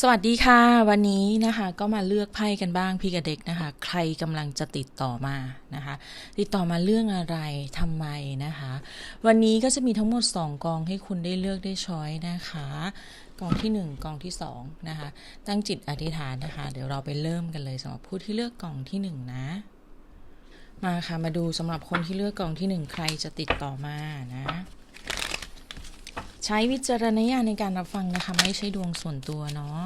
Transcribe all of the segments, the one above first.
สวัสดีค่ะ วันนี้นะคะก็มาเลือกไพ่กันบ้างพี่กับเด็กนะคะ ใครกำลังจะติดต่อมานะคะ ติดต่อมาเรื่องอะไรทำไมนะคะ วันนี้ก็จะมีทั้งหมด 2 กองให้คุณได้เลือกได้ช้อยนะคะ กองที่ 1 กองที่2นะคะ ตั้งจิตอธิษฐานนะคะ เดี๋ยวเราไปเริ่มกันเลยสำหรับผู้ที่เลือกกองที่ 1 นะ มาค่ะมาดูสำหรับคนที่เลือกกองที่ 1 ใครจะติดต่อมานะ ใช้วิจารณญาณในการรับฟังนะคะ ไม่ใช่ดวงส่วนตัวเนาะ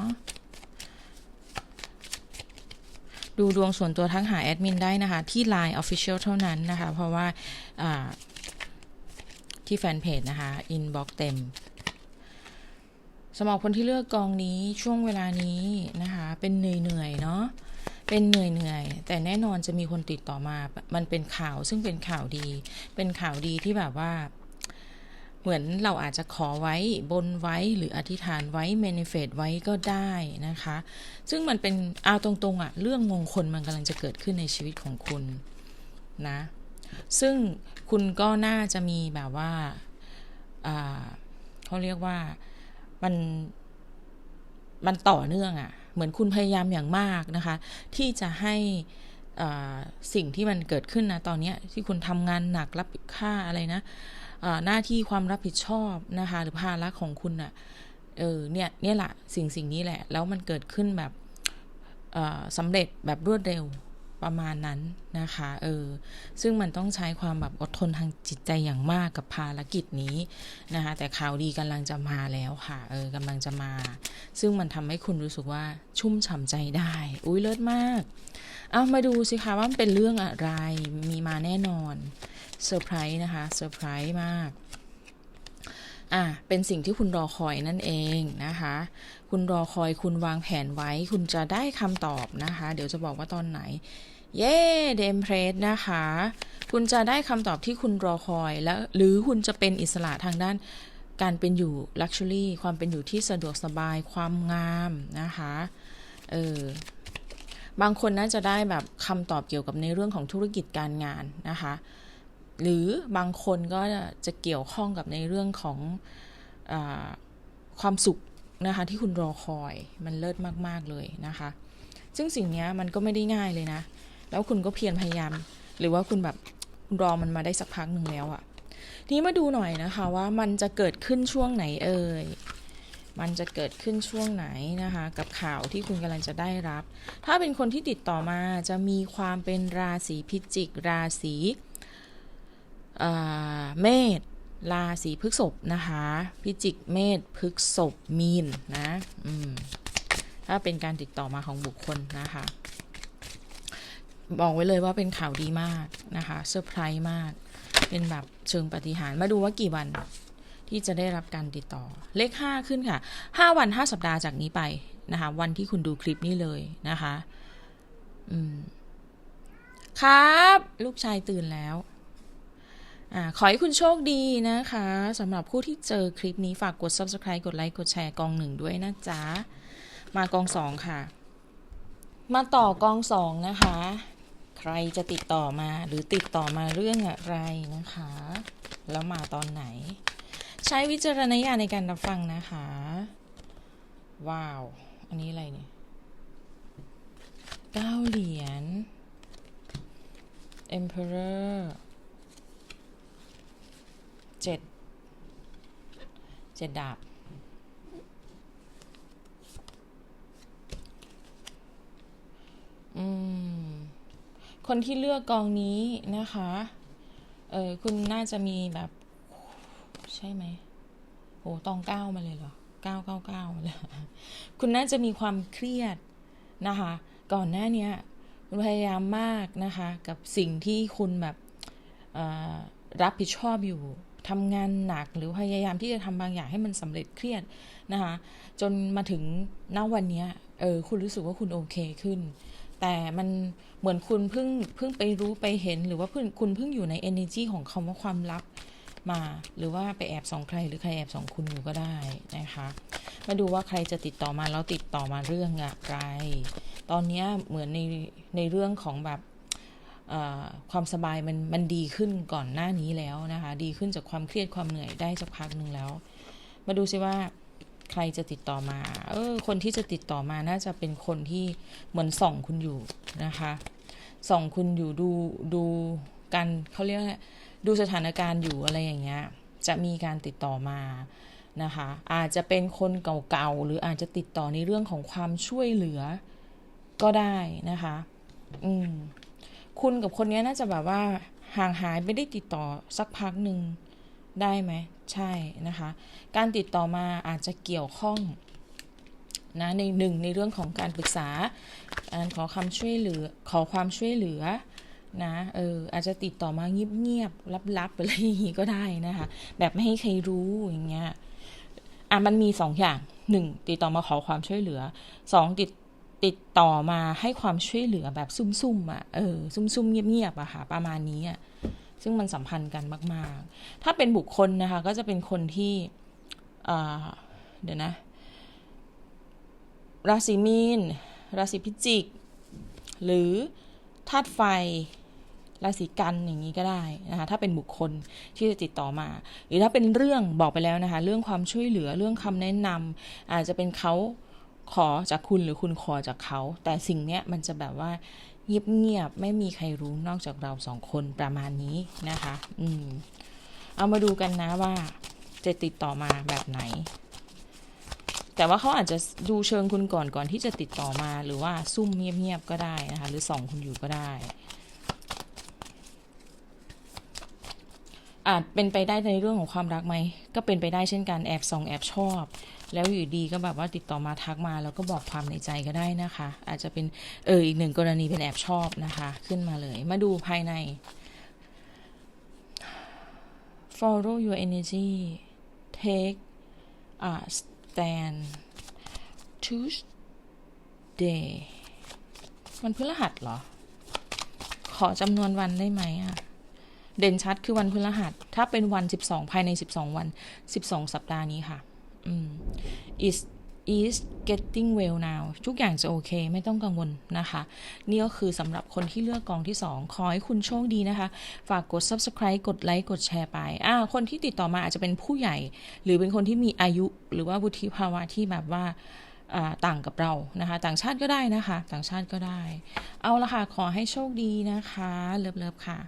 ดูดวงส่วนตัวทั้งหาแอดมินได้นะคะ ที่ Line Official เท่านั้นนะคะ เพราะว่าที่แฟนเพจนะคะ inbox เต็มสำหรับคนที่เลือกกองนี้ช่วงเวลานี้นะคะ เป็นเหนื่อยๆเนาะเป็นเหนื่อยๆแต่แน่นอนจะมีคนติดต่อมา มันเป็นข่าวซึ่งเป็นข่าวดี เป็นข่าวดีที่แบบว่า เหมือนเราอาจจะขอไว้บนไว้หรืออธิษฐานไว้เมนิเฟตไว้ก็ได้นะคะ ซึ่งมันเป็นเอาตรงๆอะเรื่องมงคลมันกำลังจะเกิดขึ้นในชีวิตของคุณนะ ซึ่งคุณก็น่าจะมีแบบว่าเขาเรียกว่ามันมันต่อเนื่องอะเหมือนคุณพยายามอย่างมากนะคะ ที่จะให้สิ่งที่มันเกิดขึ้นนะตอนนี้ที่คุณทำงานหนักรับค่าอะไรนะ หน้าที่ความรับผิดชอบนะคะ หรือภาระของคุณอะ่ะเออเนี่ยเนี่ยแหละสิ่งสิ่งนี้แหละ แล้วมันเกิดขึ้นแบบสำเร็จแบบรวดเร็ว ประมาณนั้นนะคะเออซึ่งมันต้องใช้ความแบบอดทนทางจิตใจอย่างมากกับภารกิจนี้นะคะแต่ข่าวดีกำลังจะมาแล้วค่ะเออกำลังจะมา ซึ่งมันทำให้คุณรู้สึกว่าชุ่มฉ่ำใจได้ อุ้ยเลิศมาก เอามาดูสิคะว่ามันเป็นเรื่องอะไรมีมาแน่นอนเซอร์ไพรส์นะคะเซอร์ไพรส์มาก อะเป็นสิ่งที่คุณรอคอยนั่นเองนะคะ คุณรอคอยคุณวางแผนไว้ คุณจะได้คำตอบนะคะ เดี๋ยวจะบอกว่าตอนไหน เย้เดมเพรสนะคะ คุณจะได้คำตอบที่คุณรอคอยแล้วหรือคุณจะเป็นอิสระทางด้านการเป็นอยู่ลักชัวรี่ความเป็นอยู่ที่สะดวกสบายความงามนะคะเออบางคนน่าจะได้แบบคำตอบเกี่ยวกับในเรื่องของธุรกิจการงานนะคะ หรือบางคนก็จะเกี่ยวข้องกับในเรื่องของอความสุขนะคะที่คุณรอคอยมันเลิศมาก ๆ เลยนะคะ ซึ่งสิ่งนี้มันก็ไม่ได้ง่ายเลยนะ แล้วคุณก็เพียรพยายาม หรือว่าคุณแบบรอมันมาได้สักพักหนึ่งแล้วอะทีนี้มาดูหน่อยนะคะว่ามันจะเกิดขึ้นช่วงไหนเอ่ยมันจะเกิดขึ้นช่วงไหนนะคะ กับข่าวที่คุณกำลังจะได้รับ ถ้าเป็นคนที่ติดต่อมาจะมีความเป็นราศีพิจิก ราศี เมษราศีพฤกษภนะคะ พิจิกเมษพฤกษภมีนนะอืมถ้าเป็นการติดต่อมาของบุคคลนะคะ บอกไว้เลยว่าเป็นข่าวดีมากนะคะเซอร์ไพรส์มาก เป็นแบบเชิงปฏิหารมาดูว่ากี่วันที่จะได้รับการติดต่อเลข 5 ขึ้นค่ะ 5 วัน 5 สัปดาห์จากนี้ไปนะคะ วันที่คุณดูคลิปนี้เลยนะคะ อืม ครับ ลูกชายตื่นแล้ว อขอให้คุณโชคดีนะคะสำหรับผู้ที่เจอคลิปนี้ฝากกด subscribe กดไลค์กดแชร์กองหนึ่งด้วยนะจ๊ะ มากองสองค่ะ มาต่อกองสองนะคะ ใครจะติดต่อมาหรือติดต่อมาเรื่องอะไรนะคะ แล้วมาตอนไหน ใช้วิจารณญาณในการรับฟังนะคะ ว้าว อันนี้อะไรเนี่ยเก้าเหรียญ Emperor เจ็ดเจ็ดดาบคนที่เลือกกองนี้นะคะ เออคุณน่าจะมีแบบ ใช่ไหมโอ้ตองเก้ามาเลยเหรอเก้าเก้าเก้าเลยคุณน่าจะมีความเครียดนะคะ ก่อนหน้านี้คุณพยายามมากนะคะ กับสิ่งที่คุณแบบรับผิดชอบอยู่ ทำงานหนักหรือพยายามที่จะทำบางอย่างให้มันสำเร็จเครียดนะคะ จนมาถึงณวันนี้เออคุณรู้สึกว่าคุณโอเคขึ้น แต่มันเหมือนคุณเพิ่งเพิ่งไปรู้ไปเห็นหรือว่าเพิ่งคุณเพิ่งอยู่ใน energy ของคำว่าความลับมา หรือว่าไปแอบสองใครหรือใครแอบสองคุณอยู่ก็ได้นะคะ มาดูว่าใครจะติดต่อมาแล้วติดต่อมาเรื่องอะไรตอนนี้เหมือนในในเรื่องของแบบ ความสบายมันมันดีขึ้นก่อนหน้านี้แล้วนะคะ ดีขึ้นจากความเครียดความเหนื่อยได้สักพักหนึ่งแล้ว มาดูซิว่าใครจะติดต่อมา เออ คนที่จะติดต่อมาน่าจะเป็นคนที่เหมือนส่องคุณอยู่นะคะส่องคุณอยู่ดูดูการเขาเรียกดูสถานการณ์อยู่อะไรอย่างเงี้ย จะมีการติดต่อมานะคะ อาจจะเป็นคนเก่าๆหรืออาจจะติดต่อในเรื่องของความช่วยเหลือก็ได้นะคะ อืม คุณกับคนนี้น่าจะแบบว่าห่างหายไม่ได้ติดต่อสักพักหนึ่งได้ไหมใช่นะคะ การติดต่อมาอาจจะเกี่ยวข้องนะในหนึ่งในเรื่องของการปรึกษาการขอคำช่วยเหลือขอความช่วยเหลือนะเอออาจจะติดต่อมาเงียบๆลับๆอะไรอย่างงี้ก็ได้นะคะ แบบไม่ให้ใครรู้อย่างเงี้ยอะมันมีสองอย่างหนึ่งติดต่อมาขอความช่วยเหลือสองติด ติดต่อมาให้ความช่วยเหลือแบบซุ่มๆอะ เออ ซุ่มๆ เงียบๆอะค่ะ ประมาณนี้อะซึ่งมันสัมพันธ์กันมาก ๆ ถ้าเป็นบุคคลนะคะ ก็จะเป็นคนที่เดี๋ยวนะ ราศีมีน ราศีพิจิก หรือธาตุไฟ ราศีกันอย่างนี้ก็ได้นะคะ ถ้าเป็นบุคคลที่จะติดต่อมา หรือถ้าเป็นเรื่องบอกไปแล้วนะคะ เรื่องความช่วยเหลือ เรื่องคำแนะนำอาจจะเป็นเขา ขอจากคุณหรือคุณขอจากเขา แต่สิ่งเนี้ยมันจะแบบว่าเงียบๆไม่มีใครรู้นอกจากเราสองคนประมาณนี้นะคะ อืม เอามาดูกันนะว่าจะติดต่อมาแบบไหน แต่ว่าเขาอาจจะดูเชิงคุณก่อนก่อนที่จะติดต่อมาหรือว่าซุ่มเงียบๆก็ได้นะคะ หรือส่องคุณอยู่ก็ได้ อาจเป็นไปได้ในเรื่องของความรักไหม ก็เป็นไปได้เช่นกันแอบส่องแอบชอบ แล้วอยู่ดีก็แบบว่าติดต่อมาทักมาแล้วก็บอกความในใจก็ได้นะคะ อาจจะเป็นเอออีกหนึ่งกรณีเป็นแอบชอบนะคะ ขึ้นมาเลย มาดูภายใน follow your energy take a stand Tuesday วันพฤหัสเหรอ ขอจำนวนวันได้ไหมอะ เด่นชัดคือวันพฤหัส ถ้าเป็นวัน 12 ภายใน 12 วัน 12 สัปดาห์นี้ค่ะ อืม is is getting well now ทุกอย่างจะโอเค ไม่ต้องกังวลนะคะ นี่ก็คือสำหรับคนที่เลือกกองที่ 2 ขอให้คุณโชคดีนะคะ ฝากกด subscribe กดไลค์กดแชร์ไป อ่า คนที่ติดต่อมาอาจจะเป็นผู้ใหญ่ หรือเป็นคนที่มีอายุ หรือว่าวุฒิภาวะที่แบบว่าต่างกับเรานะคะ ต่างชาติก็ได้นะคะ ต่างชาติก็ได้ เอาละค่ะ ขอให้โชคดีนะคะ เลิฟๆค่ะ